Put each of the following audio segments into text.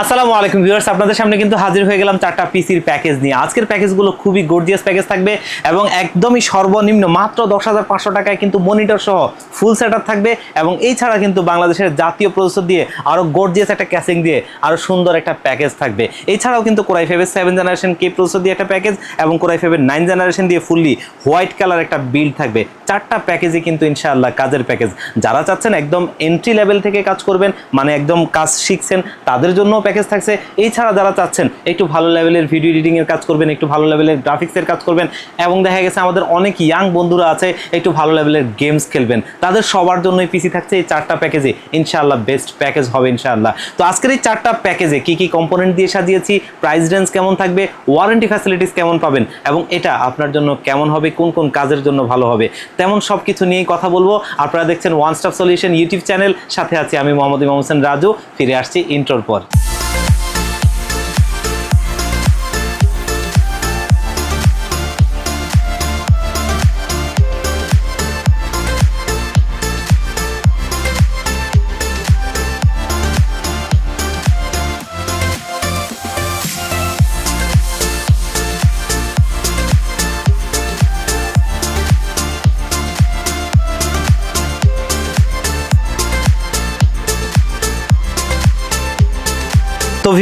আসসালামু আলাইকুম ভিউয়ার্স, আপনাদের সামনে কিন্তু হাজির হয়ে গেলাম চারটা পিসির প্যাকেজ নিয়ে। আজকের প্যাকেজগুলো খুবই গর্জিয়াস প্যাকেজ থাকবে এবং একদমই সর্বনিম্ন মাত্র দশ হাজার পাঁচশো টাকায় কিন্তু মনিটর সহ ফুল সেট থাকবে এবং এই ছাড়া কিন্তু বাংলাদেশের জাতীয় প্রসেসর দিয়ে আরও গর্জিয়াস একটা ক্যাসিং দিয়ে আরও সুন্দর একটা প্যাকেজ থাকবে। এছাড়াও কিন্তু কোরাই ফাইভের সেভেন জেনারেশন কে প্রসেসর দিয়ে একটা প্যাকেজ এবং কোরাই ফেভের নাইন জেনারেশন দিয়ে ফুললি হোয়াইট কালার একটা বিল্ড থাকবে। চারটা প্যাকেজই কিন্তু ইনশাআল্লাহ কাজের প্যাকেজ যারা চাচ্ছেন একদম এন্ট্রি লেভেল থেকে কাজ করবেন মানে একদম কাজ শিখছেন, তাদের জন্য প্যাকেজ থাকছে। এছাড়া যারা চাচ্ছেন একটু ভালো লেভেলের ভিডিও এডিটিং এর কাজ করবেন, একটু ভালো লেভেলের গ্রাফিক্সের কাজ করবেন, এবং দেখা গেছে আমাদের অনেক ইয়াং বন্ধুরা আছে, একটু ভালো লেভেলের গেমস খেলবেন। তাদের সবার জন্যই পিসি থাকছে এই চারটা প্যাকেজে ইনশাআল্লাহ বেস্ট প্যাকেজ হবে ইনশাআল্লাহ। তো আজকের এই চারটা প্যাকেজে কি কি কম্পোনেন্ট দিয়ে সাজিয়েছি প্রাইস রেঞ্জ কেমন থাকবে ওয়ারেন্টি ফ্যাসিলিটিস কেমন পাবেন, এবং এটা আপনার জন্য কেমন হবে, কোন কোন কাজের জন্য ভালো হবে, তেমন সব কিছু নিয়েই কথা বলব। আপনারা দেখছেন one stop solution YouTube channel সাথে আছি আমি মোহাম্মদ ইমাম হোসেন রাজু। ফিরে আসছি ইন্ট্রোর পর।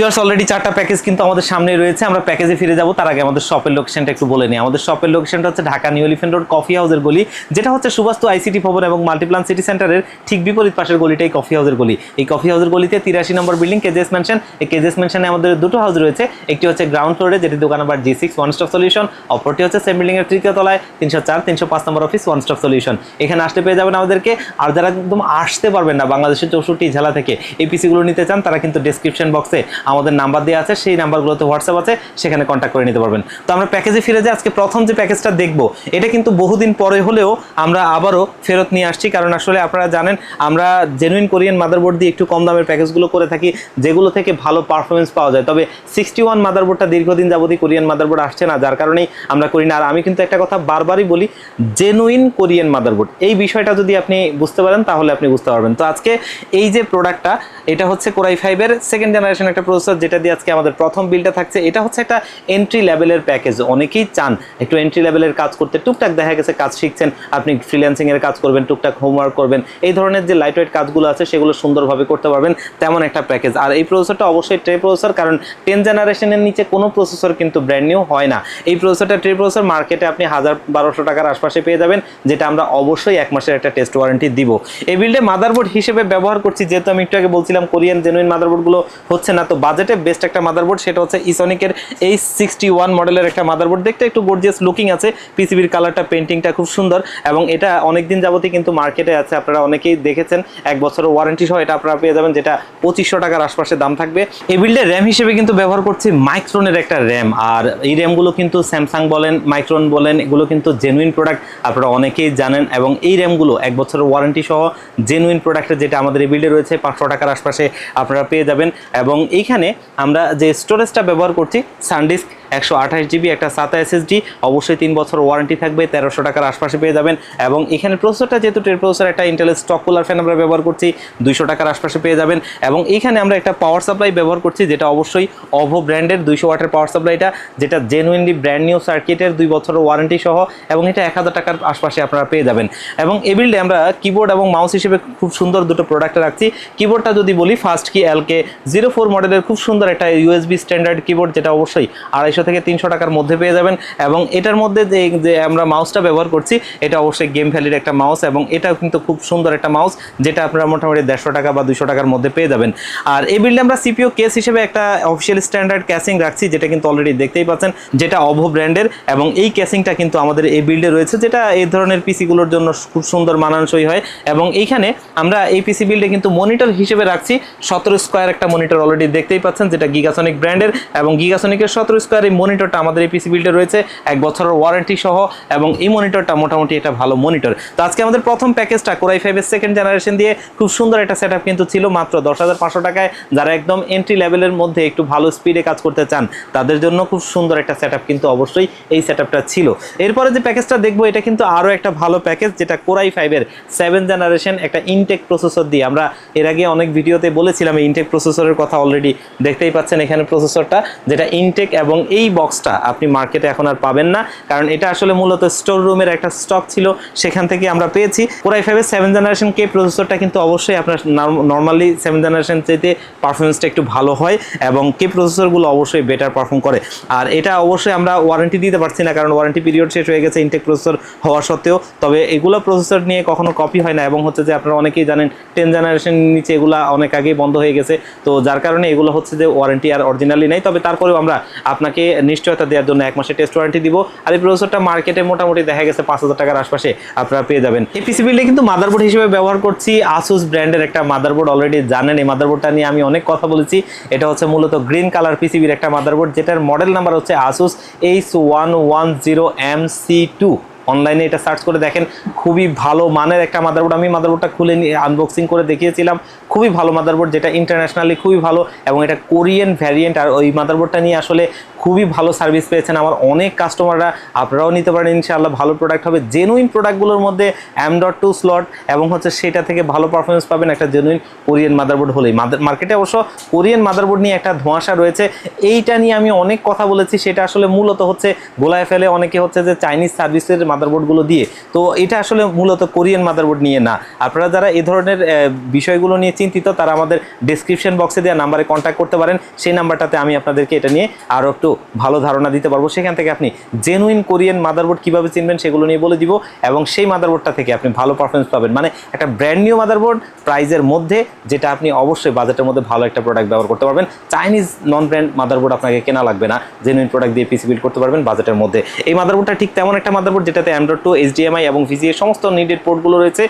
ভিউয়ার্স অলরেডি চারটা প্যাকেজ কিন্তু আমাদের সামনে রয়েছে। আমরা প্যাকেজে ফিরে যাব, তার আগে আমাদের শপের লোকেশনটা একটু বলে নিই। আমাদের শপের লোকেশনটা হচ্ছে Dhaka New Elephant Road coffee হাউসের গলি, যেটা হচ্ছে সুবাস্তু আইসিটি ভবন এবং মাল্টিপ্লান সিটি সেন্টারের ঠিক বিপরীত পাশের গলিটাই কফি হাউসের গলি। এই কফি হাউসের গলিতে তিরাশি নম্বর বিল্ডিং কেজেস মেনশন এই কেজেস মেনশনে আমাদের দুটো হাউস রয়েছে। একটি হচ্ছে গ্রাউন্ড ফ্লোরে যেটি দোকান number G six one stop solution অপরটি হচ্ছে সেম বিল্ডিং এর তৃতীয় তলায়, তিনশো চার, তিনশো পাঁচ নম্বর অফিস ওয়ান স্টপ সলিউশন এখানে আসতে পেয়ে যাবেন আমাদেরকে। আর যারা একদম আসতে পারবেন না, বাংলাদেশের চৌষট্টি জেলা থেকে, এই পিসিগুলো নিতে চান, তারা কিন্তু ডেসক্রিপশন বক্সে আমাদের নাম্বার দেওয়া আছে, সেই নাম্বারগুলোতে হোয়াটসঅ্যাপ আছে, সেখানে কন্ট্যাক্ট করে নিতে পারবেন। তো আমরা প্যাকেজে ফিরে যাই, আজকে প্রথম যে প্যাকেজটা দেখব, এটা কিন্তু বহুদিন পরে হলেও আমরা আবারও ফেরত নিয়ে আসছি, কারণ আসলে আপনারা জানেন, আমরা জেনুইন কোরিয়ান মাদারবোর্ড দিয়ে একটু কম দামের প্যাকেজগুলো করে থাকি, যেগুলো থেকে ভালো পারফরমেন্স পাওয়া যায়। তবে সিক্সটি ওয়ান মাদারবোর্ডটা দীর্ঘদিন যাবতীয় কোরিয়ান মাদারবোর্ড আসছে না, যার কারণেই আমরা করি না। আর আমি কিন্তু একটা কথা বারবারই বলি জেনুইন কোরিয়ান মাদারবোর্ড এই বিষয়টা যদি আপনি বুঝতে পারেন, তাহলে আপনি বুঝতে পারবেন। তো আজকে এই যে প্রোডাক্টটা এটা হচ্ছে কোরাই ফাইভের সেকেন্ড জেনারেশন একটা প্রসেসর যেটা দিয়ে আজকে আমাদের প্রথম বিলটা থাকছে, এটা হচ্ছে একটা এন্ট্রি লেভেলের প্যাকেজ অনেকেই চান একটু এন্ট্রি লেভেলের কাজ করতে। টুকটাক দেখা গেছে কাজ শিখছেন, আপনি ফ্রিল্যান্সিং এর কাজ করবেন, টুকটাক হোমওয়ার্ক করবেন। এই ধরনের যে লাইট ওয়েট কাজগুলো আছে, সেগুলো সুন্দরভাবে করতে পারবেন। তেমন একটা প্যাকেজ আর এই প্রসেসরটা অবশ্যই ট্রে প্রসেসর কারণ টেন জেনারেশনের নিচে কোনো প্রসেসর কিন্তু ব্র্যান্ড নিউ হয় না। এই প্রসেসরটা ট্রে প্রসেসর মার্কেটে আপনি হাজার বারোশো টাকার আশপাশে পেয়ে যাবেন, যেটা আমরা অবশ্যই এক মাসের একটা টেস্ট ওয়ারেন্টি দিব। এই বিল্ডে মাদারবোর্ড হিসেবে ব্যবহার করছি, যেহেতু আমি একটু আগে বলছিলাম কোরিয়ান জেনুইন মাদারবোর্ডগুলো হচ্ছে না, তো বাজেটে বেস্ট একটা মাদারবোর্ড সেটা হচ্ছে ইসনিকের এই সিক্সটি ওয়ান মডেলের একটা মাদারবোর্ড দেখতে একটু গর্জিয়াস লুকিং আছে পিসিবির কালারটা পেন্টিংটা খুব সুন্দর এবং এটা অনেকদিন যাবতই কিন্তু মার্কেটে আছে, আপনারা অনেকেই দেখেছেন, এক বছরের ওয়ারেন্টি সহ এটা আপনারা পেয়ে যাবেন, যেটা পঁচিশশো টাকার আশপাশে দাম থাকবে। এই বিল্ডে র্যাম হিসেবে কিন্তু ব্যবহার করছি মাইক্রোনের একটা র্যাম আর এই র্যামগুলো কিন্তু স্যামসাং বলেন মাইক্রোন বলেন, এগুলো কিন্তু জেনুইন প্রোডাক্ট আপনারা অনেকেই জানেন এবং এই র্যামগুলো এক বছরের ওয়ারেন্টি সহ জেনুইন প্রোডাক্টের যেটা আমাদের এই বিল্ডে রয়েছে, পাঁচশো টাকার আশপাশে আপনারা পেয়ে যাবেন এবং এইখানে আমরা যে স্টোরেজটা ব্যবহার করছি সানডিস্ক একশো আঠাশ জিবি, একটা সাতা এসএসডি, অবশ্যই তিন বছর ওয়ারেন্টি থাকবে, তেরোশো টাকার আশপাশে পেয়ে যাবেন। এবং এখানে প্রসেসরটা যেহেতু টের প্রসেসর একটা ইন্টেলের স্টক কুলার ফ্যান আমরা ব্যবহার করছি, দুইশো টাকার আশপাশে পেয়ে যাবেন। এবং এইখানে আমরা একটা পাওয়ার সাপ্লাই ব্যবহার করছি, যেটা অবশ্যই অভো ব্র্যান্ডের দুইশো ওয়াটের পাওয়ার সাপ্লাইটা যেটা জেনুইনলি ব্র্যান্ড নিউ সার্কিটের দুই বছরের ওয়ারেন্টি সহ, এবং এটা এক হাজার টাকার আশপাশে আপনারা পেয়ে যাবেন। এবং এ বিল্ডে আমরা কিবোর্ড এবং মাউস হিসেবে খুব সুন্দর দুটো প্রোডাক্ট রাখছি। কিবোর্ডটা যদি বলি ফার্স্ট কি এলকে জিরো ফোর মডেলের খুব সুন্দর একটা ইউএসবি স্ট্যান্ডার্ড কিবোর্ড যেটা অবশ্যই আড়াইশো থেকে তিনশো টাকার মধ্যে পেয়ে যাবেন। এবং এটার মধ্যে যে আমরা মাউসটা ব্যবহার করছি, এটা অবশ্যই গেম ভ্যালির একটা মাউস এবং এটাও কিন্তু খুব সুন্দর একটা মাউস যেটা আপনারা মোটামুটি দেড়শো টাকা বা দুশো টাকার মধ্যে পেয়ে যাবেন। আর এই বিল্ডে আমরা সিপিও কেস হিসেবে একটা অফিসিয়াল স্ট্যান্ডার্ড ক্যাসিং রাখছি, যেটা কিন্তু অলরেডি দেখতেই পাচ্ছেন, যেটা অভো ব্র্যান্ডের এবং এই ক্যাসিংটা কিন্তু আমাদের এই বিল্ডে রয়েছে, যেটা এই ধরনের পিসিগুলোর জন্য খুব সুন্দর মানানসই হয়। এবং এইখানে আমরা এই পিসি বিল্ডে কিন্তু মনিটর হিসেবে রাখছি, সতেরো স্কোয়ার একটা মনিটর অলরেডি দেখতেই পাচ্ছেন, যেটা গিগাসনিক ব্র্যান্ডের এবং গিগাসনিকের সতেরো স্কোয়ার এই মনিটরটা আমাদের এই পিসি বিল্ডে রয়েছে, এক বছরের ওয়ারেন্টি সহ, এবং এই মনিটরটা মোটামুটি একটা ভালো মনিটর তো আজকে আমাদের প্রথম প্যাকেজটা কোরাই ফাইভের সেকেন্ড জেনারেশন দিয়ে খুব সুন্দর একটা সেট কিন্তু ছিল, মাত্র দশ হাজার পাঁচশো টাকায়। যারা একদম এন্ট্রি লেভেলের মধ্যে একটু ভালো স্পিডে কাজ করতে চান, তাদের জন্য খুব সুন্দর একটা সেট কিন্তু অবশ্যই এই সেট ছিল। এরপরে যে প্যাকেজটা দেখব, এটা কিন্তু আরও একটা ভালো প্যাকেজ যেটা কোরাই ফাইভের সেভেন জেনারেশন একটা ইনটেক প্রসেসর দিয়ে। আমরা এর আগে অনেক ভিডিওতে বলেছিলাম, এই ইনটেক প্রসেসরের কথা অলরেডি দেখতেই পাচ্ছেন এখানে প্রসেসরটা যেটা ইনটেক এবং এই বক্সটা আপনি মার্কেটে এখন আর পাবেন না। কারণ এটা আসলে মূলত স্টোর রুমের একটা স্টক ছিল, সেখান থেকে আমরা পেয়েছি। কোরাই ফাইভের সেভেন জেনারেশন কে প্রসেসরটা কিন্তু অবশ্যই আপনার নর্মালি সেভেন জেনারেশন চাইতে পারফরমেন্সটা একটু ভালো হয় এবং কে প্রসেসরগুলো অবশ্যই বেটার পারফর্ম করে। আর এটা অবশ্যই আমরা ওয়ারেন্টি দিতে পারছি না, কারণ ওয়ারেন্টি পিরিয়ড শেষ হয়ে গেছে ইনটেক প্রসেসর হওয়া সত্ত্বেও। তবে এগুলো প্রসেসর নিয়ে কখনো কপি হয় না এবং হচ্ছে যে আপনারা অনেকেই জানেন টেন জেনারেশন নিচে এগুলো অনেক আগেই বন্ধ হয়ে গেছে। তো যার কারণে এগুলো হচ্ছে যে ওয়ারেন্টি আর অরিজিনালি নেই। তবে তারপরেও আমরা আপনাকে নিশ্চয়তা দেওয়ার জন্য এক মাসের টেস্ট ওয়ারেন্টি দিব। আর এই প্রসেসরটা মার্কেটে মোটামুটি দেখা গেছে পাঁচ হাজার টাকার আশপাশে আপনারা পেয়ে যাবেন। এই পিসি বিল্ডে কিন্তু মাদারবোর্ড হিসেবে ব্যবহার করছি। আসুস ব্র্যান্ডের একটা মাদারবোর্ড অলরেডি জানেন। এই মাদারবোর্ডটা নিয়ে আমি অনেক কথা বলেছি। এটা হচ্ছে মূলত গ্রিন কালার পিসিবির একটা মাদারবোর্ড যেটার মডেল নাম্বার হচ্ছে Asus H one one zero M C two অনলাইনে এটা সার্চ করে দেখেন, খুবই ভালো মানের একটা মাদারবোর্ড আমি মাদারবোর্ডটা খুলে নিয়ে আনবক্সিং করে দেখিয়েছিলাম, খুবই ভালো মাদারবোর্ড যেটা ইন্টারন্যাশনালি খুবই ভালো এবং এটা কোরিয়ান ভ্যারিয়েন্ট আর ওই মাদারবোর্ডটা নিয়ে আসলে খুবই ভালো সার্ভিস পেয়েছেন আমার অনেক কাস্টমাররা আপনারাও নিতে পারেন, ইনশাআল্লাহ ভালো প্রোডাক্ট হবে। জেনুইন প্রোডাক্টগুলোর মধ্যে এম ডট টু স্লট এবং হচ্ছে সেটা থেকে ভালো পারফরমেন্স পাবেন একটা জেনুইন কোরিয়ান মাদারবোর্ড হলেই। মাদার মার্কেটে অবশ্য কোরিয়ান মাদারবোর্ড নিয়ে একটা ধোঁয়াশা রয়েছে। এইটা নিয়ে আমি অনেক কথা বলেছি, সেটা আসলে মূলত হচ্ছে গোলায় ফেলে অনেকে হচ্ছে যে চাইনিজ সার্ভিসের মাদারবোর্ডগুলো দিয়ে। তো এটা আসলে মূলত কোরিয়ান মাদারবোর্ড নিয়ে না। আপনারা যারা এ ধরনের বিষয়গুলো নিয়ে চিন্তিত, তারা আমাদের ডিসক্রিপশন বক্সে দেওয়া নাম্বারে কন্ট্যাক্ট করতে পারেন। সেই নাম্বারটাতে আমি আপনাদেরকে এটা নিয়ে আরও একটু ভালো ধারণা দিতে পারব। সেখান থেকে আপনি জেনুইন কোরিয়ান মাদারবোর্ড কীভাবে চিনবেন সেগুলো নিয়ে বলে দিব এবং সেই মাদারবোর্ডটা থেকে আপনি ভালো পারফরমেন্স পাবেন। মানে একটা ব্র্যান্ড নিউ মাদারবোর্ড প্রাইজের মধ্যে যেটা আপনি অবশ্যই বাজেটের মধ্যে ভালো একটা প্রোডাক্ট ব্যবহার করতে পারবেন। চাইনিজ নন ব্র্যান্ড মাদারবোর্ড আপনাকে কেনা লাগবে না। জেনুইন প্রোডাক্ট দিয়ে পিসি বিল্ড করতে পারবেন বাজেটের মধ্যে। এই মাদারবোর্ডটা ঠিক তেমন একটা মাদারবোর্ড যেটাতে অ্যান্ড্রয়েড টু এইচডিএমআই এবং ভিজিএ সমস্ত নিডেড পোর্টগুলো রয়েছে।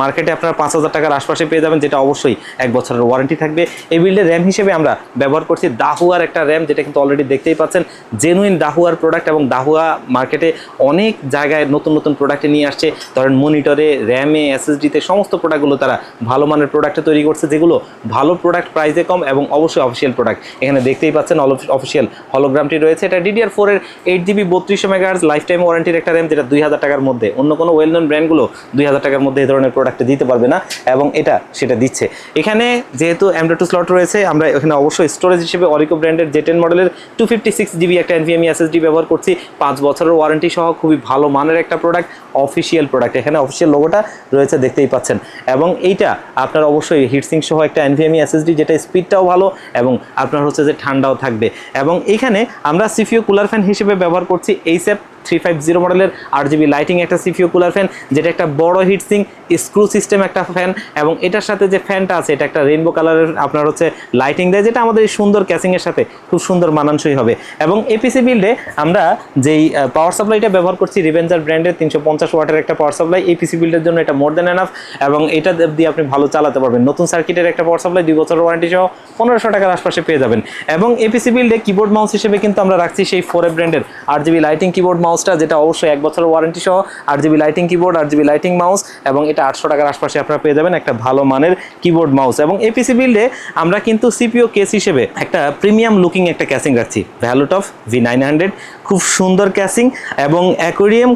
মার্কেটে আপনারা পাঁচ হাজার টাকার আশপাশে পেয়ে যাবেন, যেটা অবশ্যই এক বছরের ওয়ারেন্টি থাকবে। এই বিল্ডের র্যাম হিসেবে আমরা ব্যবহার করছি দাহুয়ার একটা র্যাম যেটা কিন্তু অলরেডি দেখতেই পাচ্ছেন। জেনুইন দাহুয়ার প্রোডাক্ট এবং দাহুয়া মার্কেটে অনেক জায়গায় নতুন নতুন প্রোডাক্টে নিয়ে আসছে। ধরেন মনিটরে র্যামে এসএসডিতে সমস্ত প্রোডাক্টগুলো তারা ভালো মানের প্রোডাক্টে তৈরি করছে, যেগুলো ভালো প্রোডাক্ট প্রাইসে কম এবং অবশ্যই অফিসিয়াল প্রোডাক্ট এখানে দেখতেই পাচ্ছেন অফিসিয়াল হলোগ্রামটি রয়েছে। এটা ডিডিআর ফোরের এইট জিবি বত্রিশশো মেগাহার্জ লাইফ টাইম ওয়ারেন্টির একটা র্যাম যেটা দুই হাজার টাকার মধ্যে। অন্য কোনো ওয়েল নন ব্র্যান্ডগুলো দুই হাজার টাকার মধ্যে এই ধরনের প্রোডাক্ট দিতে পারবে না এবং এটা সেটা দিচ্ছে। এখানে যেহেতু অ্যামডো টু স্লট রয়েছে, আমরা এখানে অবশ্যই স্টোরেজ হিসেবে অরিকো ব্র্যান্ডের জে টেন মডেলের টু ফিফটি সিক্স জিবি একটা এনভিএমই এসএসডি ব্যবহার করছি। পাঁচ বছরের ওয়ারেন্টি সহ খুবই ভালো মানের একটা প্রোডাক্ট অফিসিয়াল প্রোডাক্ট এখানে অফিসিয়াল লোগোটা রয়েছে, দেখতেই পাচ্ছেন। এবং এইটা আপনার অবশ্যই হিটসিং সহ একটা এনভিএমই এসএসডি যেটা স্পিডটাও ভালো এবং আপনার হচ্ছে যে ঠান্ডাও থাকবে। এবং এখানে আমরা সিফিও কুলার ফ্যান হিসেবে ব্যবহার করছি এইসএফ থ্রি ফাইভ জিরো মডেলের আট জিবি লাইটিং, একটা সিপিও কুলার ফ্যান, যেটা একটা বড় হিটসিং স্ক্রু সিস্টেম একটা ফ্যান, এবং এটার সাথে যে ফ্যানটা আছে, এটা একটা রেইনবো কালারের আপনার হচ্ছে লাইটিং দেয়, যেটা আমাদের এই সুন্দর ক্যাসিংয়ের সাথে খুব সুন্দর মানানসই হবে। এবং এপিসি বিল্ডে আমরা যেই পাওয়ার সাপ্লাইটা ব্যবহার করছি রিভেঞ্জার ব্র্যান্ডের তিনশো পঞ্চাশ ওয়াটের একটা পাওয়ার সাপ্লাই এপিসি বিল্ডের জন্য এটা মোর দেন এনাফ এবং এটা দিয়ে আপনি ভালো চালাতে পারবেন। নতুন সার্কিটের একটা পাওয়ার সাপ্লাই দুই বছরের ওয়ারেন্টি সহ পনেরোশো টাকার আশপাশে পেয়ে যাবেন। এবং এপিসি বিল্ডে কিবোর্ড মাউস হিসেবে কিন্তু আমরা রাখছি সেই ফোর ব্র্যান্ডের আট জিবি লাইটিং কিবোর্ড মাউসটা, যেটা অবশ্যই এক বছর ওয়ারেন্টি সহ আট GB lighting keyboard R GB lighting mouse এবং এটা আটশো টাকার আশপাশে আপনারা পেয়ে যাবেন একটা ভালো মানের কিবোর্ড মাউস এবং এপিসি বিল্ডে আমরা কিন্তু সিপিও কেস হিসেবে একটা প্রিমিয়াম লুকিং একটা ক্যাসিং রাখছি ভ্যালুট অফ ভি নাইন হান্ড্রেড খুব সুন্দর ক্যাসিং এবং অ্যাকোরিয়াম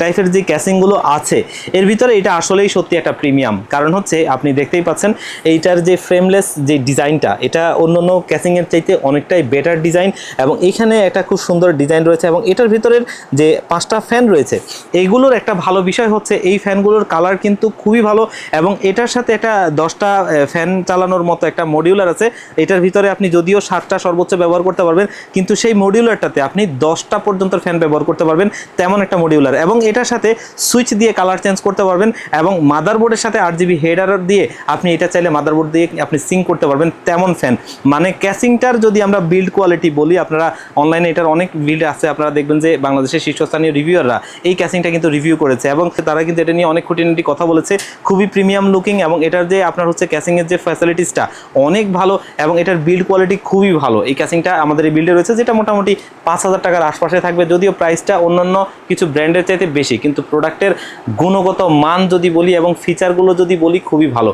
টাইপের যে ক্যাসিংগুলো আছে, এর ভিতরে এটা আসলেই সত্যি একটা প্রিমিয়াম কারণ হচ্ছে, আপনি দেখতেই পাচ্ছেন, এইটার যে ফ্রেমলেস যে ডিজাইনটা, এটা অন্য অন্য ক্যাসিংয়ের চাইতে অনেকটাই বেটার ডিজাইন এবং এইখানে একটা খুব সুন্দর ডিজাইন রয়েছে এবং এটার ভিতরের যে পাঁচটা ফ্যান রয়েছে এইগুলোর একটা ভালো বিষয় হচ্ছে, এই ফ্যানগুলোর কালার কিন্তু খুবই ভালো এবং এটার সাথে একটা দশটা ফ্যান চালানোর মতো একটা মডিউলার আছে। এটার ভিতরে আপনি যদিও সাতটা সর্বোচ্চ ব্যবহার করতে পারবেন, কিন্তু সেই মডিউলারটাতে আপনি দশটা পর্যন্ত ফ্যান ব্যবহার করতে পারবেন তেমন একটা মডিউলার এবং এটার সাথে সুইচ দিয়ে কালার চেঞ্জ করতে পারবেন এবং মাদারবোর্ডের সাথে আট জিবি হেডার দিয়ে আপনি এটা চাইলে মাদারবোর্ড দিয়ে আপনি সিঙ্ক করতে পারবেন তেমন ফ্যান মানে ক্যাসিংটার যদি আমরা বিল্ড কোয়ালিটি বলি, আপনারা অনলাইনে এটার অনেক বিল্ড আছে, আপনারা দেখবেন যে বাংলাদেশের শীর্ষস্থানীয় রিভিউয়াররা এই ক্যাসিংটা কিন্তু রিভিউ করেছে এবং তারা কিন্তু এটা নিয়ে অনেক খুঁটিনাটি কথা বলেছে। খুবই প্রিমিয়াম লুকিং এবং এটার যে আপনার হচ্ছে ক্যাসিংয়ের যে ফ্যাসিলিটিসটা অনেক ভালো এবং এটার বিল্ড কোয়ালিটি খুবই ভালো। এই ক্যাসিংটা আমাদের এই বিল্ডে রয়েছে, যেটা মোটামুটি পাঁচ হাজার টাকার আশপাশে থাকবে, যদিও প্রাইসটা অন্যান্য কিছু ব্র্যান্ডের চাইতে বেশি, কিন্তু প্রোডাক্টের গুণগত মান যদি বলি এবং ফিচারগুলো যদি বলি খুবই ভালো।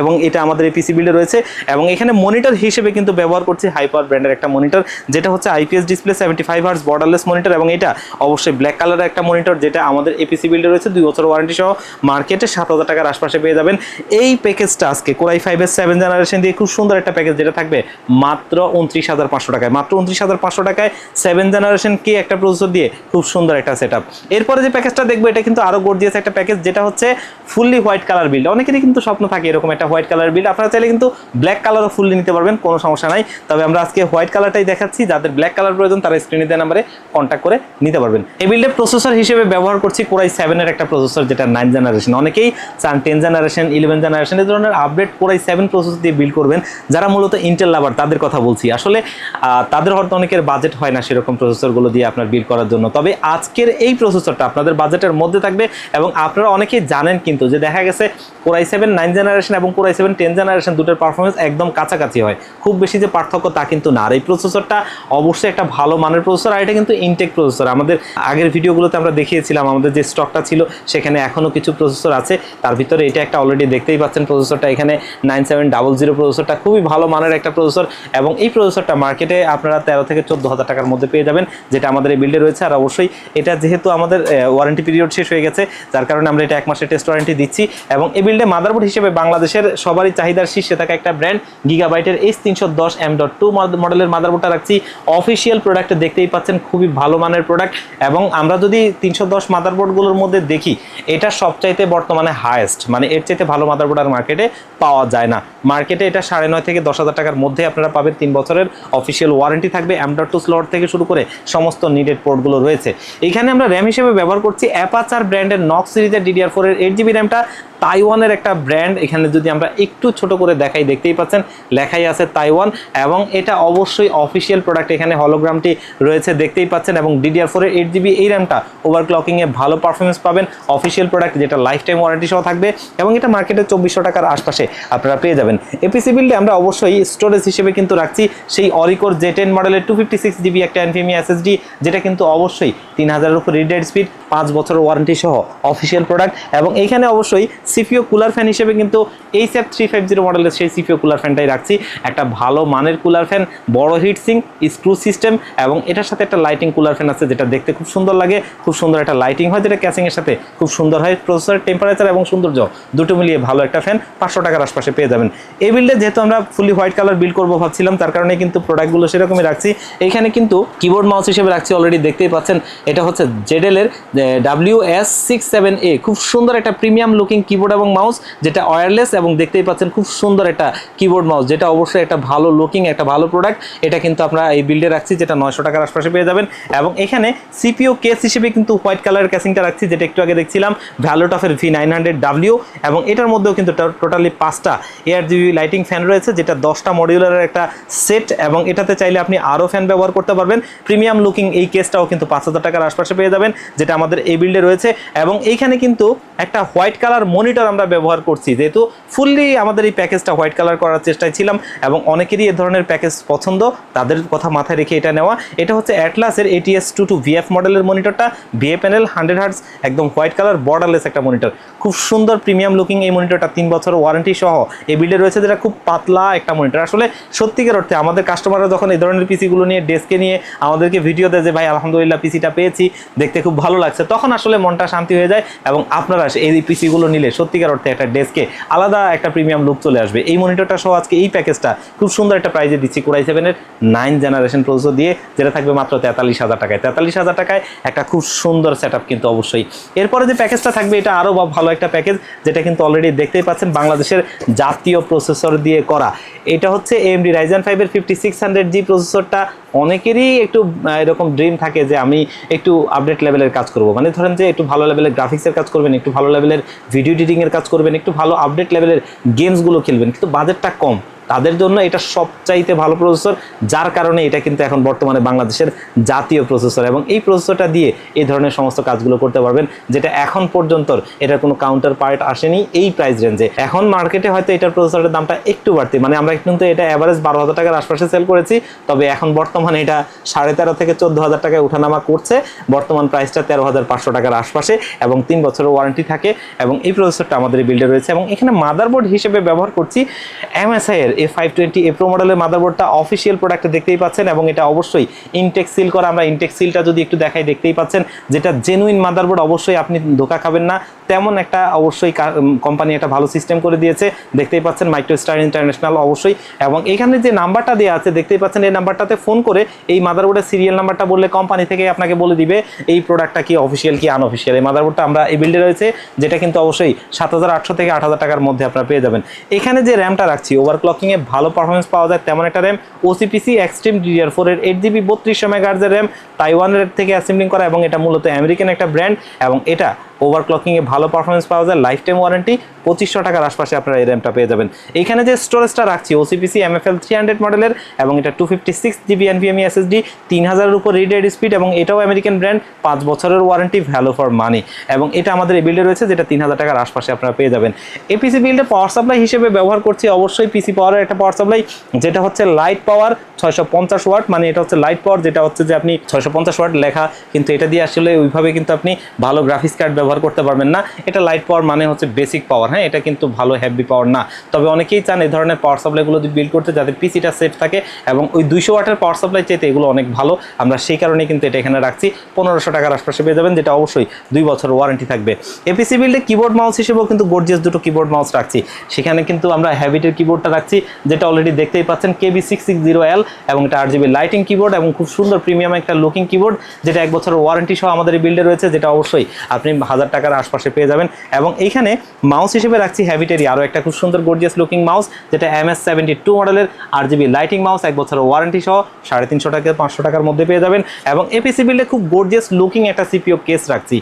এবং এটা আমাদের এই পিসি বিল্ডে রয়েছে, এবং এখানে মনিটর হিসেবে কিন্তু ব্যবহার করছি হাইপার ব্র্যান্ডের একটা মনিটর যেটা হচ্ছে IPS display seventy five hertz borderless monitor এবং এটা অবশ্যই ব্ল্যাক কালারের একটা মনিটর যেটা আমাদের এপিসি বিল্ডে রয়েছে, দুই বছর ওয়ারেন্টি সহ মার্কেটে সাত হাজার টাকার আশপাশে পেয়ে যাবেন। এই প্যাকেজটা আজকে কোরাই ফাইভের সেভেন জেনারেশন দিয়ে খুব সুন্দর একটা প্যাকেজ যেটা থাকবে মাত্র উনত্রিশ হাজার পাঁচশো টাকায়, মাত্র উনত্রিশ হাজার পাঁচশো টাকায় সেভেন জেনারেশন কি একটা প্রসেসর দিয়ে খুব সুন্দর একটা সেট এরপরে যে প্যাকেজটা দেখব, এটা কিন্তু আরও গর্জিয়াস একটা প্যাকেজ যেটা হচ্ছে ফুললি হোয়াইট কালার বিল্ড অনেকেরই কিন্তু স্বপ্ন থাকে এরকম একটা হোয়াইট কালার বিল্ড আপনারা চাইলে কিন্তু ব্ল্যাক কালারও ফুললি নিতে পারবেন, কোনো সমস্যা নাই। তবে আমরা আজকে হোয়াইট কালারটাই দেখাচ্ছি, যাদের ব্ল্যাক কালার প্রয়োজন তারা স্ক্রিনে দেওয়া নাম্বারে কন্ট্যাক্ট করে নিতে পারবেন। এই বিল্ডের প্রসেসর হিসেবে ব্যবহার করছি কোরাই সেভেনের একটা প্রসেসর যেটা নাইন জেনারেশন অনেকেই চান টেন জেনারেশন ইলেভেন জেনারেশন এই ধরনের update core i seven processor দিয়ে বিল্ড করবেন। যারা মূলত ইন্টেল লাভার তাদের কথা বলছি। আসলে তাদের হয়তো অনেকের বাজেট হয় না সেরকম প্রসেসরগুলো দিয়ে আপনার বিল করার জন্য। তবে আজকের এই প্রসেসরটা আপনাদের বাজেটের মধ্যে থাকবে এবং আপনারা অনেকেই জানেন কিন্তু যে দেখা গেছে core i seven nine generation এবং core i seven ten generation দুটোর পারফরমেন্স একদম কাছাকাছি হয়। খুব বেশি যে পার্থক্য তা কিন্তু না। আর এই প্রসেসরটা অবশ্যই একটা ভালো মানের প্রসেসর আর এটা কিন্তু ইনটেক প্রসেসর আমাদের আগের ভিডিওগুলোতে আমরা দেখিয়েছিলাম আমাদের যে স্টকটা ছিল, সেখানে এখনও কিছু প্রসেসর আছে। তার ভিতরে এটা একটা অলরেডি দেখতেই পাচ্ছেন প্রসেসরটা এখানে নাইন সেভেন ডাবল জিরো প্রসেসরটা খুবই ভালো মানের একটা প্রসেসর এবং এই প্রসেসরটা মার্কেটে আপনারা তেরো থেকে চোদ্দ হাজার টাকার মধ্যে পেয়ে যাবেন। যেটা আমাদের এই বিল্ডে রয়েছে। আর অবশ্যই এটা যেহেতু আমাদের ওয়ারেন্টি পিরিয়ড শেষ হয়ে গেছে যার কারণে আমরা এটা এক মাসের টেস্ট ওয়ারেন্টি দিচ্ছি। এবং এই বিল্ডে মাদারবোর্ড হিসেবে বাংলাদেশের সবারই চাহিদার শীর্ষে থাকা একটা ব্র্যান্ড গিগাবাইটের এইচ তিনশো দশ এম ডট টু মডেলের মাদারবোর্ডটা রাখছি। অফিসিয়াল প্রোডাক্ট দেখতেই পাচ্ছেন, খুবই ভালো মানের প্রোডাক্ট এবং আমরা যদি তিনশো দশ মাদারবোর্ডগুলোর মধ্যে দেখি, এটা সবচাইতে বর্তমানে হায়েস্ট মানে এর চাইতে ভালো মাদারবোর্ড আর মার্কেটে পাওয়া যায় না। মার্কেটে এটা সাড়ে নয় থেকে দশ হাজার টাকার মধ্যে আপনারা পাবেন। তিন বছরের অফিসিয়াল ওয়ারেন্টি থাকবে এম ডট টু স্লট থেকে শুরু করে সমস্ত নিডেড পোর্টগুলো রয়েছে। এখানে আমরা র্যাম হিসেবে ব্যবহার করছি অ্যাপাচার ব্র্যান্ডের নক সিরিজের ডিডিআর ফোরের এইট জিবি র্যামটা তাইওয়ানের একটা ব্র্যান্ড, এখানে যদি আমরা একটু ছোট করে দেখাই, দেখতেই পাচ্ছেন, লেখাই আছে তাইওয়ান এবং এটা অবশ্যই অফিসিয়াল প্রোডাক্ট এখানে হলোগ্রামটি রয়েছে, দেখতেই পাচ্ছেন, এবং ডিডিআর ফোর এর এইট জিবি এই র্যামটা ওভারক্লকিংয়ে ভালো পারফরমেন্স পাবেন অফিসিয়াল প্রোডাক্ট যেটা লাইফ টাইম ওয়ারেন্টি সহ থাকবে, এবং এটা মার্কেটে চব্বিশশো টাকার আশপাশে আপনারা পেয়ে যাবেন। এপিসি বিল্ডে আমরা অবশ্যই স্টোরেজ হিসেবে কিন্তু রাখছি, সেই অরিকোর জে টেন মডেলের টু ফিফটি সিক্স জিবি একটা এনভিএমি এসএসডি যেটা কিন্তু অবশ্যই তিন হাজারের উপর রিডেড স্পিড পাঁচ বছর ওয়ারেন্টি সহ অফিসিয়াল প্রোডাক্ট এবং এইখানে অবশ্যই সিপিও কুলার ফ্যান হিসেবে কিন্তু এই সেফ থ্রি ফাইভ জিরো মডেলের সেই সিপিও কুলার ফ্যানটাই রাখছি। একটা ভালো মানের কুলার ফ্যান, বড় হিট সিং স্ক্রু সিস্টেম এবং এটার সাথে একটা লাইটিং কুলার ফ্যান আছে যেটা দেখতে খুব সুন্দর লাগে, খুব সুন্দর একটা লাইটিং হয় যেটা ক্যাসিংয়ের সাথে, খুব সুন্দর হয় প্রসেসর টেম্পারেচার এবং সৌন্দর্য। দুটো মিলিয়ে ভালো একটা ফ্যান পাঁচশো টাকার আশপাশে পেয়ে যাবেন। এই বিল্ডে যেহেতু আমরা ফুলি হোয়াইট কালার বিল্ড করব ভাবছিলাম, তার কারণে কিন্তু প্রোডাক্টগুলো সেরকমই রাখছি। এইখানে কিন্তু কিবোর্ড মাউস হিসেবে রাখছি অলরেডি দেখতেই পাচ্ছেন, এটা হচ্ছে জেডেলের W S six seven A খুব সুন্দর একটা প্রিমিয়াম লুকিং কিবোর্ড এবং মাউস যেটা ওয়্যারলেস এবং দেখতেই পাচ্ছেন খুব সুন্দর একটা কিবোর্ড মাউস যেটা অবশ্যই একটা ভালো লুকিং একটা ভালো প্রোডাক্ট এটা কিন্তু আমরা এই বিল্ডে রাখছি, যেটা নয়শো টাকার আশপাশে পেয়ে যাবেন। এবং এখানে সিপিও কেস হিসেবে কিন্তু হোয়াইট কালারের ক্যাসিংটা রাখছি, যেটা একটু আগে দেখছিলাম ভ্যালোটফের ভি নাইন হান্ড্রেড ডাব্লিউ এবং এটার মধ্যেও কিন্তু টোটালি পাঁচটা এয়ার জিবি লাইটিং ফ্যান রয়েছে, যেটা দশটা মডিউলারের একটা সেট এবং এটাতে চাইলে আপনি আরও ফ্যান ব্যবহার করতে পারবেন। প্রিমিয়াম লুকিং এই কেসটাও কিন্তু পাঁচ হাজার টাকার আশপাশে পেয়ে যাবেন, যেটা আমাদের এই বিল্ডে রয়েছে। এবং এইখানে কিন্তু একটা হোয়াইট কালার মনিটর আমরা ব্যবহার করছি। যেহেতু ফুললি আমাদের এই প্যাকেজটা হোয়াইট কালার করার চেষ্টায় ছিলাম এবং অনেকেরই এ ধরনের প্যাকেজ পছন্দ, তাদের কথা মাথায় রেখে এটা নেওয়া। এটা হচ্ছে অ্যাটলাসের এটিএস টু টু ভিএফ মডেলের মনিটরটা। ভিএ প্যানেল হান্ড্রেড হার্টস একদম হোয়াইট কালার বর্ডারলেস একটা মনিটর। খুব সুন্দর প্রিমিয়াম লুকিং এই মনিটরটা তিন বছর ওয়ারেন্টি সহ এই বিল্ডে রয়েছে যেটা খুব পাতলা একটা মনিটর। আসলে সত্যিকার অর্থে আমাদের কাস্টমাররা যখন এই ধরনের পিসিগুলো নিয়ে ডেস্কে নিয়ে আমাদেরকে ভিডিও দেয় যে, ভাই, আলহামদুলিল্লাহ পিসিটা পেয়েছি, দেখতে খুব ভালো লাগছে। তখন আসলে মনটা শান্তি হয়ে যায় এবং আপনারা এই পিসিগুলো নিলে সত্যিকার অর্থে একটা ডেস্কে আলাদা একটা প্রিমিয়াম লুক চলে আসবে। এই মনিটরটা সহ আজকে এই প্যাকেজটা খুব সুন্দর একটা প্রাইজে দিচ্ছি কোরাই সেভেনের নাইন জেনারেশন প্রসেসর দিয়ে, যেটা থাকবে মাত্র তেতাল্লিশ হাজার টাকায়। তেতাল্লিশ হাজার টাকায় একটা খুব সুন্দর সেট কিন্তু অবশ্যই। এরপরে যে প্যাকেজটা থাকবে, এটা আরও ভালো একটা প্যাকেজ যেটা কিন্তু অলরেডি দেখতেই পাচ্ছেন বাংলাদেশের জাতীয় প্রসেসর দিয়ে করা। এটা হচ্ছে এম এমডি রাইজেন ফাইভের ফিফটি প্রসেসরটা অনেকেরই একটু এরকম ড্রিম থাকে যে আমি একটু আপডেট লেভেলের কাজ করব। মানে ধরেন যে একটু ভালো লেভেলের গ্রাফিক্সের কাজ করবেন, একটু ভালো লেভেলের ভিডিও এডিটিংয়ের কাজ করবেন একটু ভালো আপডেট লেভেলের গেমসগুলো খেলবেন কিন্তু বাজেটটা কম। তাদের জন্য এটা সবচাইতে ভালো প্রসেসর, যার কারণে এটা কিন্তু এখন বর্তমানে বাংলাদেশের জাতীয় প্রসেসর। এবং এই প্রসেসরটা দিয়ে এই ধরনের সমস্ত কাজগুলো করতে পারবেন, যেটা এখন পর্যন্ত এটার কোনো কাউন্টার পার্ট আসেনি এই প্রাইস রেঞ্জে এখন মার্কেটে হয়তো এটার প্রসেসরের দামটা একটু বাড়তি। মানে আমরা কিন্তু এটা অ্যাভারেজ বারো হাজার টাকার আশপাশে সেল করেছি, তবে এখন বর্তমানে এটা সাড়ে তেরো থেকে চোদ্দ হাজার টাকায় ওঠানামা করছে। বর্তমান প্রাইসটা তেরো হাজার পাঁচশো টাকার আশপাশে এবং তিন বছরের ওয়ারেন্টি থাকে। এবং এই প্রসেসরটা আমাদের বিল্ডে রয়েছে। এবং এখানে মাদারবোর্ড হিসেবে ব্যবহার করছি এমএসআই এর A five twenty A pro মডেলের মাদারবোর্ডটা অফিসিয়াল প্রোডাক্টে দেখতেই পাচ্ছেন এবং এটা অবশ্যই ইনটেক সিল করা, আমরা ইনটেক সিলটা যদি একটু দেখাই দেখতেই পাচ্ছেন, যেটা জেনুইন মাদারবোর্ড অবশ্যই আপনি ধোকা খাবেন না। তেমন একটা অবশ্যই কোম্পানি একটা ভালো সিস্টেম করে দিয়েছে। দেখতেই পাচ্ছেন মাইক্রো স্টার ইন্টারন্যাশনাল অবশ্যই। এবং এখানে যে নাম্বারটা দেওয়া আছে, দেখতেই পাচ্ছেন এই নাম্বারটাতে ফোন করে এই মাদারবোর্ডের সিরিয়াল নাম্বারটা বললে কোম্পানি থেকে আপনাকে বলে দিবে, এই প্রোডাক্টটা কি অফিসিয়াল কি আনঅফিসিয়াল এই মাদারবোর্ডটা আমরা এই বিল্ডে রয়েছে, যেটা কিন্তু অবশ্যই সাত হাজার আটশো থেকে আট হাজার টাকার মধ্যে আপনারা পেয়ে যাবেন। এখানে যে র্যামটা রাখছি ওভারক্লকিংয়ে ভালো পারফরমেন্স পাওয়া যায়, তেমন একটা RAM OCPC extreme DDR four এর এইট জিবি বত্রিশশো মেগাহার্জের র্যাম তাইওয়ানের থেকে অ্যাসেম্বলিং করা এবং এটা মূলত আমেরিকান একটা ব্র্যান্ড এবং এটা ওভারক্লকিংয়ে ভালো পারফরমেন্স পাওয়া যায় লাইফ টাইম ওয়ারেন্টি পঁচিশশো টাকার আশপাশে আপনারা এই র্যামটা পেয়ে যাবেন। এইখানে যে স্টোরেজটা রাখছি ওসিপিসি এমএফএল থ্রি হান্ড্রেড মডেলের এবং এটা two fifty six GB NVMe SSD তিন হাজারের উপর রিডেড স্পিড এবং এটাও আমেরিকান ব্র্যান্ড পাঁচ বছরের ওয়ারেন্টি ভ্যালু ফর মানি এবং এটা আমাদের এই বিল্ডে রয়েছে, যেটা তিন হাজার টাকার আশপাশে আপনারা পেয়ে যাবেন। এই পিসি বিল্ডে পাওয়ার সাপ্লাই হিসেবে ব্যবহার করছি, অবশ্যই পিসি পাওয়ারের একটা পাওয়ার সাপ্লাই যেটা হচ্ছে লাইট পাওয়ার ছয়শো পঞ্চাশ ওয়াট মানে এটা হচ্ছে লাইট পাওয়ার যেটা হচ্ছে যে আপনি ছয়শো পঞ্চাশ ওয়াট লেখা, কিন্তু এটা দিয়ে আসলে ওইভাবে কিন্তু আপনি ভালো গ্রাফিক্স কার্ড ব্যবহার করতে পারবেন না। এটা লাইট পাওয়ার মানে হচ্ছে বেসিক পাওয়ার হ্যাঁ? এটা কিন্তু ভালো হেভি পাওয়ার না। তবে অনেকেই চান এই ধরনের পাওয়ার সাপ্লাইগুলো বিল্ড করতে যাতে পিসিটা সেফ থাকে এবং ওই দুইশো ওয়াটের পাওয়ার সাপ্লাই চাইতে এগুলো অনেক ভালো। আমরা সেই কারণে কিন্তু এটা এখানে রাখছি। পনেরোশো টাকার আশপাশে পেয়ে যাবেন, যেটা অবশ্যই দুই বছর ওয়ারেন্টি থাকবে। এপিসি বিল্ডে কিবোর্ড মাউস হিসেবেও কিন্তু গোর্জিয়াস দুটো কিবোর্ড মাউস রাখছি। সেখানে কিন্তু আমরা হ্যাবিটের কিবোর্ডটা রাখছি, যেটা অলরেডি দেখতেই পাচ্ছেন KB six six zero L এবং এটা আট জিবি লাইটিং কিবোর্ড এবং খুব সুন্দর প্রিমিয়াম একটা লুকিং কিবোর্ড যেটা এক বছরের ওয়ারেন্টি সহ আমাদের বিল্ডে রয়েছে, যেটা অবশ্যই আপনি হাজার টাকার আশপাশে পেয়ে যাবেন। এবং এইখানে মাউস হিসেবে রাখছি হ্যাবিটেরই আরও একটা খুব সুন্দর গর্জিয়াস লুকিং মাউস যেটা এম এস সেভেন্টি টু মডেলের আর জিবি লাইটিং মাউস এক বছরের ওয়ারেন্টি সহ সাড়ে তিনশো টাকা, পাঁচশো টাকার মধ্যে পেয়ে যাবেন। এবং এপিসি বিল্ডে খুব গর্জিয়াস লুকিং একটা সিপিও কেস রাখছি।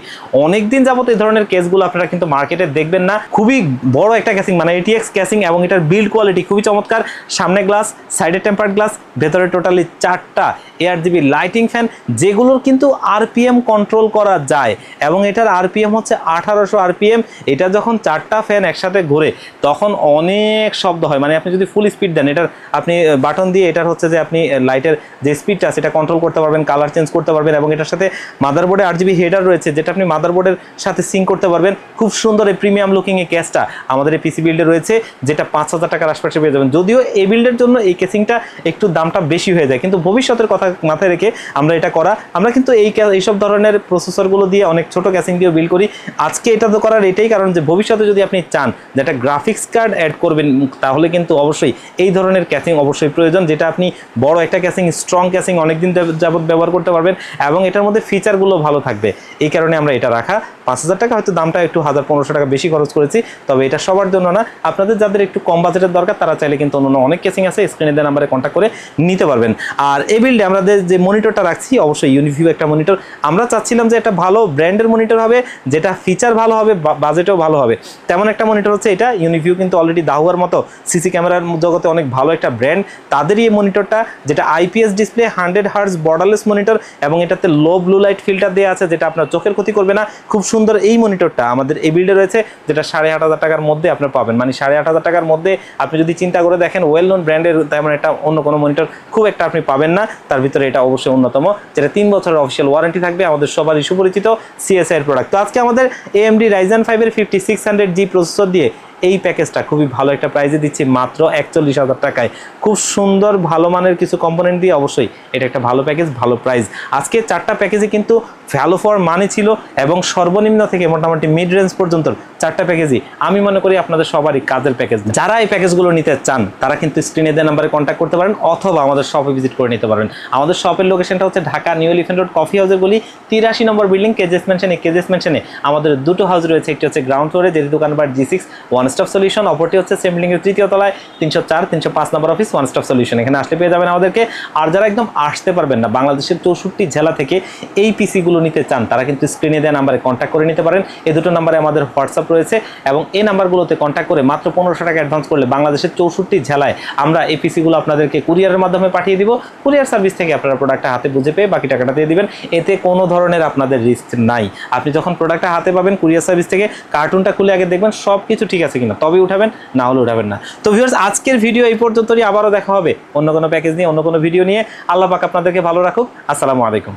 অনেক দিন যাবত এই ধরনের কেসগুলো আপনারা কিন্তু মার্কেটে দেখবেন না। খুবই বড় একটা ক্যাসিং মানে এটিএক্স ক্যাসিং এবং এটার বিল্ড কোয়ালিটি খুবই চমৎকার। সামনে গ্লাস সাইডে টেম্পার্ড গ্লাস ভেতরে টোটালি চারটা এয়ার জিবি লাইটিং ফ্যান যেগুলোর কিন্তু আরপিএম কন্ট্রোল করা যায়। এবং এটার আরপিএম হচ্ছে আঠারোশো আরপিএম। এটা যখন চারটা ফ্যান একসাথে ঘুরে, তখন অনেক শব্দ হয়। মানে আপনি যদি ফুল স্পিড দেন, এটার আপনি বাটন দিয়ে এটার হচ্ছে যে আপনি লাইটের যে স্পিডটা সেটা কন্ট্রোল করতে পারবেন কালার চেঞ্জ করতে পারবেন এবং এটার সাথে মাদারবোর্ডে আট জিবি হেডার রয়েছে, যেটা আপনি মাদারবোর্ডের সাথে সিঙ্ক করতে পারবেন। খুব সুন্দর এই প্রিমিয়াম লুকিং এই ক্যাসটা আমাদের এই পিসি বিল্ডে রয়েছে, যেটা পাঁচ হাজার টাকার আশপাশে পেয়ে যাবেন। যদিও এই বিল্ডের জন্য এই কেসিংটা একটু দামটা বেশি হয়ে যায়, কিন্তু ভবিষ্যতের কথা মাথায় রেখে আমরা এটা করা। আমরা কিন্তু এই এইসব ধরনের প্রসেসরগুলো দিয়ে অনেক ছোট ক্যাসিং দিয়েও বিল করি। আজকে এটা তো করার এটাই কারণ যে ভবিষ্যতে যদি আপনি চান যে একটা গ্রাফিক্স কার্ড অ্যাড করবেন তাহলে কিন্তু অবশ্যই এই ধরনের ক্যাসিং অবশ্যই প্রয়োজন, যেটা আপনি বড় একটা ক্যাসিং স্ট্রং ক্যাসিং অনেকদিন যাব- যাবত ব্যবহার করতে পারবেন এবং এটার মধ্যে ফিচারগুলো ভালো থাকবে। এই কারণে আমরা এটা রাখা। পাঁচ হাজার টাকা, হয়তো দামটা একটু হাজার পনেরোশো টাকা বেশি খরচ করেছি, তবে এটা সবার জন্য না। আপনাদের যাদের একটু কম বাজেটের দরকার, তারা চাইলে কিন্তু অন্য অনেক কেসিং আছে স্ক্রিনে দেওয়া নাম্বারে কন্ট্যাক্ট করে নিতে পারবেন। আর এই বিল্ডে আমাদের যে মনিটরটা রাখছি, অবশ্যই ইউনিভিউ একটা মনিটর আমরা চাচ্ছিলাম যে একটা ভালো ব্র্যান্ডের মনিটর হবে, যেটা ফিচার ভালো হবে বাজেটও ভালো হবে। তেমন একটা মনিটর হচ্ছে এটা। ইউনিভিউ কিন্তু অলরেডি দাহুয়ার মতো সিসি ক্যামেরার জগতে অনেক ভালো একটা ব্র্যান্ড তাদেরই এই মনিটরটা যেটা IPS display hundred hertz borderless monitor এবং এটাতে লো ব্লু লাইট ফিল্টার দেওয়া আছে, যেটা আপনার চোখের ক্ষতি করবে না। খুব সুন্দর এই মনিটরটা আমাদের এই বিল্ডে রয়েছে, যেটা সাড়ে আট হাজার টাকার মধ্যে আপনি পাবেন। মানে সাড়ে আট হাজার টাকার মধ্যে আপনি যদি চিন্তা করে দেখেন ওয়েল নোন ব্র্যান্ডের তেমন একটা অন্য কোনো মনিটর খুব একটা আপনি পাবেন না। তার ভিতরে এটা অবশ্যই অন্যতম, যেটা তিন বছরের অফিসিয়াল ওয়ারেন্টি থাকবে, আমাদের সবারই সুপরিচিত সিএসআই এর প্রোডাক্ট তো আজকে আমাদের এএমডি রাইজেন ফাইভের fifty six hundred G processor দিয়ে এই প্যাকেজটা খুবই ভালো একটা প্রাইজে দিচ্ছি, মাত্র একচল্লিশ হাজার টাকায়। খুব সুন্দর, ভালো মানের কিছু কম্পোনেন্ট দিয়ে অবশ্যই এটা একটা ভালো প্যাকেজ ভালো প্রাইস আজকে চারটা প্যাকেজে কিন্তু ভ্যালু ফর মানি ছিল এবং সর্বনিম্ন থেকে মোটামুটি মিড রেঞ্জ পর্যন্ত চারটা প্যাকেজই আমি মনে করি আপনাদের সবারই কাজের প্যাকেজ যারা এই প্যাকেজগুলো নিতে চান, তারা কিন্তু স্ক্রিনে দেওয়া নাম্বারে কন্ট্যাক্ট করতে পারেন অথবা আমাদের শপে ভিজিট করে নিতে পারেন আমাদের শপের লোকেশনটা হচ্ছে Dhaka New Elephant Road coffee হাউসের গলি, তিরাশি নম্বর বিল্ডিং কেজেস মেনশনে কেজেস মেনশনে আমাদের দুটো হাউস রয়েছে, একটি হচ্ছে গ্রাউন্ড ফ্লোরে যেটি দোকান number G six one stop solution অপরটি হচ্ছে সেম বিল্ডিংয়ের তৃতীয় তলায়, তিনশো চার, তিনশো পাঁচ নম্বর অফিস ওয়ান স্টপ সলিউশন এখানে আসলে পেয়ে যাবেন আমাদেরকে। আর যারা একদম আসতে পারবেন না, বাংলাদেশের চৌষট্টি জেলা থেকে এই পিসিগুলো নিতে চান, তারা কিন্তু স্ক্রিনে দেওয়া নাম্বারে কন্ট্যাক্ট করে নিতে পারেন। এই দুটো নাম্বারে আমাদের হোয়াটসঅ্যাপ রয়েছে এবং এই নাম্বারগুলোতে কন্ট্যাক্ট করে মাত্র পনেরোশো টাকা অ্যাডভান্স করলে বাংলাদেশের চৌষট্টি জেলায় আমরা এই পিসিগুলো আপনাদেরকে কুরিয়ারের মাধ্যমে পাঠিয়ে দিব। কুরিয়ার সার্ভিস থেকে আপনারা প্রোডাক্টটা হাতে বুঝে পেয়ে বাকি টাকাটা দিয়ে দিবেন। এতে কোনো ধরনের আপনাদের রিস্ক নাই। আপনি যখন প্রোডাক্টটা হাতে পাবেন কুরিয়ার সার্ভিস থেকে কার্টুনটা খুলে আগে দেখবেন সব কিছু ঠিক আছে কিনা, তবেই উঠাবেন, না হলে উঠাবেন না। তো ভিউয়ার্স আজকের ভিডিও এই পর্যন্তই। আবারও দেখা হবে অন্য কোনো প্যাকেজ নিয়ে, অন্য কোনো ভিডিও নিয়ে। আল্লাহ পাক আপনাদেরকে ভালো রাখুক। আসসালামু আলাইকুম।